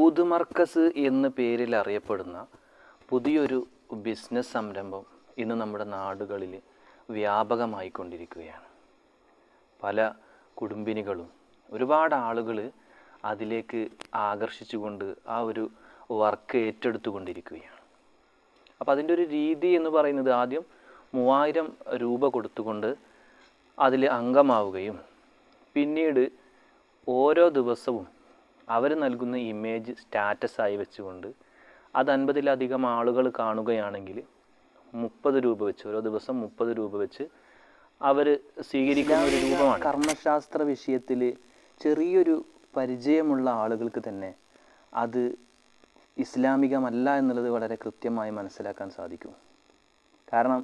ഊദ് മർക്കസ് എന്ന പേരിൽ അറിയപ്പെടുന്ന പുതിയൊരു ബിസിനസ് സംരംഭം ഇന്ന് നമ്മുടെ നാടുകളിൽ വ്യാപകമായിക്കൊണ്ടിരിക്കുകയാണ്. പല കുടുംബിനികളും ഒരുപാട് ആളുകൾ അതിലേക്ക് ആകർഷിച്ചുകൊണ്ട് ആ ഒരു വർക്ക് ഏറ്റെടുത്തുകൊണ്ടിരിക്കുകയാണ്. അപ്പോൾ അതിന്റെ ഒരു രീതി എന്ന് പറയുന്നത് ആദ്യം മൂവായിരം രൂപ കൊടുത്തുകൊണ്ട് അതിൽ അംഗമാവുകയും പിന്നീട് ഓരോ ദിവസവും അവർ നൽകുന്ന ഇമേജ് സ്റ്റാറ്റസായി വെച്ചുകൊണ്ട് അത് അൻപതിലധികം ആളുകൾ കാണുകയാണെങ്കിൽ മുപ്പത് രൂപ വെച്ച് ഓരോ ദിവസം മുപ്പത് രൂപ വെച്ച് അവർ സ്വീകരിക്കുന്ന ഒരു രൂപമാണ്. കർമ്മശാസ്ത്ര വിഷയത്തിൽ ചെറിയൊരു പരിചയമുള്ള ആളുകൾക്ക് തന്നെ അത് ഇസ്ലാമികമല്ല എന്നുള്ളത് വളരെ കൃത്യമായി മനസ്സിലാക്കാൻ സാധിക്കും. കാരണം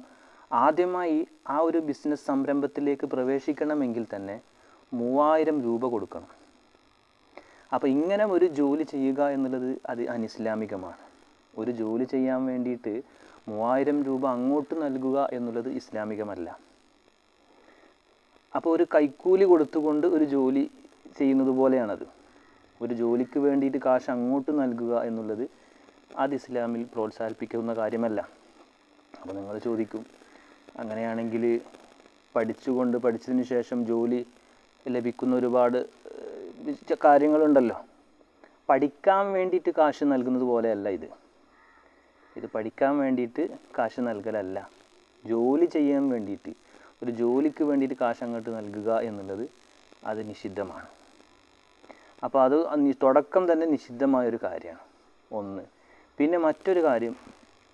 ആദ്യമായി ആ ഒരു ബിസിനസ് സംരംഭത്തിലേക്ക് പ്രവേശിക്കണമെങ്കിൽ തന്നെ മൂവായിരം രൂപ കൊടുക്കണം. അപ്പോൾ ഇങ്ങനെ ഒരു ജോലി ചെയ്യുക എന്നുള്ളത് അത് അനിസ്ലാമികമാണ്. ഒരു ജോലി ചെയ്യാൻ വേണ്ടിയിട്ട് മൂവായിരം രൂപ അങ്ങോട്ട് നൽകുക എന്നുള്ളത് ഇസ്ലാമികമല്ല. അപ്പോൾ ഒരു കൈക്കൂലി കൊടുത്തുകൊണ്ട് ഒരു ജോലി ചെയ്യുന്നത് പോലെയാണത്. ഒരു ജോലിക്ക് വേണ്ടിയിട്ട് കാശ് അങ്ങോട്ട് നൽകുക എന്നുള്ളത് അത് ഇസ്ലാമിൽ പ്രോത്സാഹിപ്പിക്കുന്ന കാര്യമല്ല. അപ്പോൾ നിങ്ങൾ ചോദിക്കും അങ്ങനെയാണെങ്കിൽ പഠിച്ചുകൊണ്ട് പഠിച്ചതിന് ശേഷം ജോലി ലഭിക്കുന്ന ഒരുപാട് ഏഹ്, കാര്യങ്ങളുണ്ടല്ലോ. പഠിക്കാൻ വേണ്ടിയിട്ട് കാശ് നൽകുന്നത് പോലെയല്ല ഇത്. ഇത് പഠിക്കാൻ വേണ്ടിയിട്ട് കാശ് നൽകലല്ല. ജോലി ചെയ്യാൻ വേണ്ടിയിട്ട് ഒരു ജോലിക്ക് വേണ്ടിയിട്ട് കാശ് അങ്ങോട്ട് നൽകുക എന്നുള്ളത് അത് നിഷിദ്ധമാണ്. അപ്പോൾ അത് തുടക്കം തന്നെ നിഷിദ്ധമായൊരു കാര്യമാണ്. ഒന്ന്. പിന്നെ മറ്റൊരു കാര്യം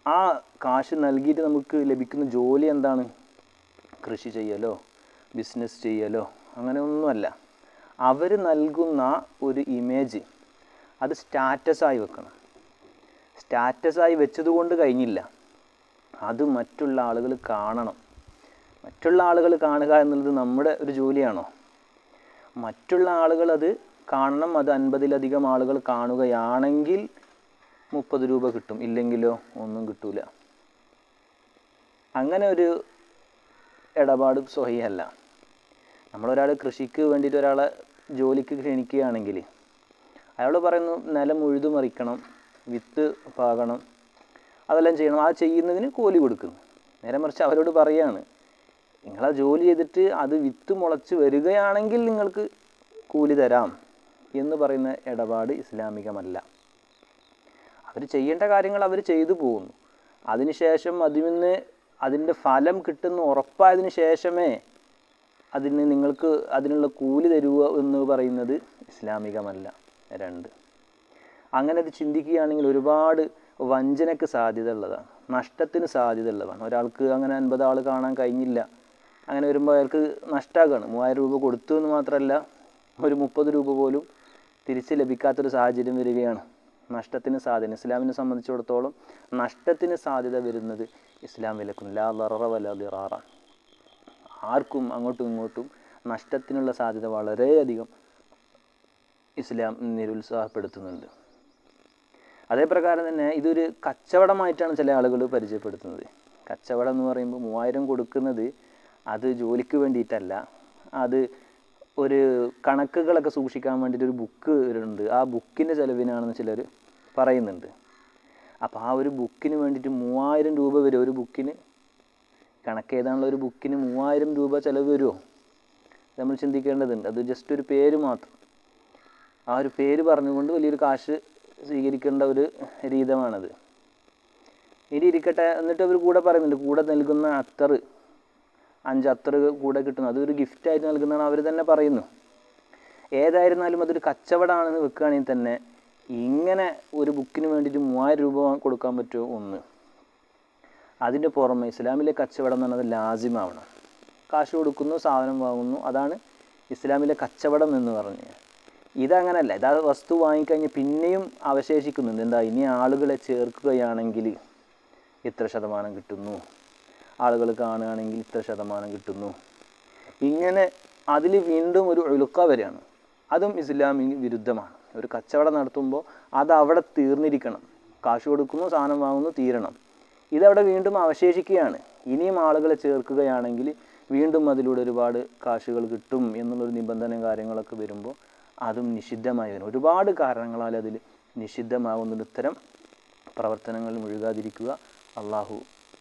ആ കാശ് നൽകിയിട്ട് നമുക്ക് ലഭിക്കുന്ന ജോലി എന്താണ്? കൃഷി ചെയ്യലോ ബിസിനസ് ചെയ്യലോ അങ്ങനെ ഒന്നുമല്ല. അവർ നൽകുന്ന ഒരു ഇമേജ് അത് സ്റ്റാറ്റസായി വെക്കണം. സ്റ്റാറ്റസായി വെച്ചതുകൊണ്ട് കഴിഞ്ഞില്ല. അത് മറ്റുള്ള ആളുകൾ കാണണം. മറ്റുള്ള ആളുകൾ കാണുക എന്നുള്ളത് നമ്മുടെ ഒരു ജോലിയാണോ? മറ്റുള്ള ആളുകൾ അത് കാണണം. അത് അൻപതിലധികം ആളുകൾ കാണുകയാണെങ്കിൽ മുപ്പത് രൂപ കിട്ടും. ഇല്ലെങ്കിലോ ഒന്നും കിട്ടൂല. അങ്ങനെ ഒരു ഇടപാട് സ്വഹിയല്ല നമ്മളൊരാൾ കൃഷിക്ക് വേണ്ടിയിട്ട് ഒരാളെ ജോലിക്ക് ക്ഷണിക്കുകയാണെങ്കിൽ അയാൾ പറയുന്നു നിലം ഉഴുതു മറിക്കണം വിത്ത് പാകണം അതെല്ലാം ചെയ്യണം. ആ ചെയ്യുന്നതിന് കൂലി കൊടുക്കുന്നു. നേരെ മറിച്ച് അവരോട് പറയാണ് നിങ്ങൾ ആ ജോലി ചെയ്തിട്ട് അത് വിത്ത് മുളച്ച് വരികയാണെങ്കിൽ നിങ്ങൾക്ക് കൂലി തരാം എന്ന് പറയുന്ന ഇടപാട് ഇസ്ലാമികമല്ല. അവർ ചെയ്യേണ്ട കാര്യങ്ങൾ അവർ ചെയ്തു പോകുന്നു. അതിനുശേഷം അതിൽ നിന്ന് അതിന്റെ ഫലം കിട്ടുന്ന ഉറപ്പായതിനു ശേഷമേ അതിന് നിങ്ങൾക്ക് അതിനുള്ള കൂലി തരുക എന്ന് പറയുന്നത് ഇസ്ലാമികമല്ല. രണ്ട്. അങ്ങനെ അത് ചിന്തിക്കുകയാണെങ്കിൽ ഒരുപാട് വഞ്ചനയ്ക്ക് സാധ്യത ഉള്ളതാണ്. നഷ്ടത്തിന് സാധ്യത ഉള്ളതാണ്. ഒരാൾക്ക് അങ്ങനെ അൻപത് ആൾ കാണാൻ കഴിഞ്ഞില്ല. അങ്ങനെ വരുമ്പോൾ അയാൾക്ക് നഷ്ടമാകുകയാണ് മൂവായിരം രൂപ കൊടുത്തു എന്ന് മാത്രമല്ല ഒരു മുപ്പത് രൂപ പോലും തിരിച്ച് ലഭിക്കാത്തൊരു സാഹചര്യം വരികയാണ്. നഷ്ടത്തിന് സാധ്യത. ഇസ്ലാമിനെ സംബന്ധിച്ചിടത്തോളം നഷ്ടത്തിന് സാധ്യത വരുന്നത് ഇസ്ലാം വിലക്കുന്നില്ല ലററ വല ദിറാറ. ആർക്കും അങ്ങോട്ടും ഇങ്ങോട്ടും നഷ്ടത്തിനുള്ള സാധ്യത വളരെയധികം ഇസ്ലാം നിരുത്സാഹപ്പെടുത്തുന്നുണ്ട്. അതേപ്രകാരം തന്നെ ഇതൊരു കച്ചവടമായിട്ടാണ് ചില ആളുകൾ പരിചയപ്പെടുത്തുന്നത്. കച്ചവടം എന്ന് പറയുമ്പോൾ മൂവായിരം കൊടുക്കുന്നത് അത് ജോലിക്ക് വേണ്ടിയിട്ടല്ല. അത് ഒരു കണക്കുകളൊക്കെ സൂക്ഷിക്കാൻ വേണ്ടിയിട്ട് ഒരു ബുക്ക് ഉണ്ട് ആ ബുക്കിന്റെ ചിലവിനാണെന്ന് ചിലർ പറയുന്നുണ്ട്. അപ്പോൾ ആ ഒരു ബുക്കിന് വേണ്ടിയിട്ട് മൂവായിരം രൂപ വരെ ഒരു ബുക്കിന് കണക്ക് എഴുതാനുള്ള ഒരു ബുക്കിന് മൂവായിരം രൂപ ചിലവ് വരുമോ നമ്മൾ ചിന്തിക്കേണ്ടതുണ്ട്. അത് ജസ്റ്റ് ഒരു പേര് മാത്രം. ആ ഒരു പേര് പറഞ്ഞുകൊണ്ട് വലിയൊരു കാശ് സ്വീകരിക്കേണ്ട ഒരു രീതമാണത്. ഇനി ഇരിക്കട്ടെ. എന്നിട്ട് അവർ കൂടെ പറയുന്നുണ്ട്. കൂടെ നൽകുന്ന അത്തർ അഞ്ച് അത്തർ കൂടെ കിട്ടുന്നു. അതൊരു ഗിഫ്റ്റായിട്ട് നൽകുന്നതാണ് അവർ തന്നെ പറയുന്നു. ഏതായിരുന്നാലും അതൊരു കച്ചവടമാണെന്ന് വെക്കുകയാണെങ്കിൽ തന്നെ ഇങ്ങനെ ഒരു ബുക്കിന് വേണ്ടിയിട്ട് മൂവായിരം രൂപ കൊടുക്കാൻ പറ്റുമോ? ഒന്ന്. അതിന്റെ പുറമെ ഇസ്ലാമിലെ കച്ചവടം എന്ന് പറയുന്നത് ലാസിമാവണം കാശ് കൊടുക്കുന്നു സാധനം വാങ്ങുന്നു. അതാണ് ഇസ്ലാമിലെ കച്ചവടം എന്ന് പറഞ്ഞ്. ഇതങ്ങനല്ല. ഇതാ വസ്തു വാങ്ങിക്കഴിഞ്ഞ് പിന്നെയും അവശേഷിക്കുന്നുണ്ട്. എന്താ ഇനി ആളുകളെ ചേർക്കുകയാണെങ്കിൽ ഇത്ര ശതമാനം കിട്ടുന്നു. ആളുകൾ കാണുകയാണെങ്കിൽ ഇത്ര ശതമാനം കിട്ടുന്നു. ഇങ്ങനെ അതിൽ വീണ്ടും ഒരു ഒഴുക്ക വരികയാണ്. അതും ഇസ്ലാമിന് വിരുദ്ധമാണ്. ഒരു കച്ചവടം നടത്തുമ്പോൾ അത് അവിടെ തീർന്നിരിക്കണം. കാശ് കൊടുക്കുന്നു സാധനം വാങ്ങുന്നു തീരണം. ഇതവിടെ വീണ്ടും അവശേഷിക്കുകയാണ്. ഇനിയും ആളുകളെ ചേർക്കുകയാണെങ്കിൽ വീണ്ടും അതിലൂടെ ഒരുപാട് കാശുകൾ കിട്ടും എന്നുള്ളൊരു നിബന്ധനയും കാര്യങ്ങളൊക്കെ വരുമ്പോൾ അതും നിഷിദ്ധമായി വരും. ഒരുപാട് കാരണങ്ങളാൽ അതിൽ നിഷിദ്ധമാകുന്ന ഇത്തരം പ്രവർത്തനങ്ങളിൽ മുഴുകാതിരിക്കുക. അള്ളാഹു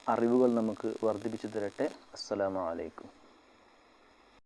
അറിവുകൾ നമുക്ക് വർദ്ധിപ്പിച്ചു തരട്ടെ. അസ്സലാമു അലൈക്കും.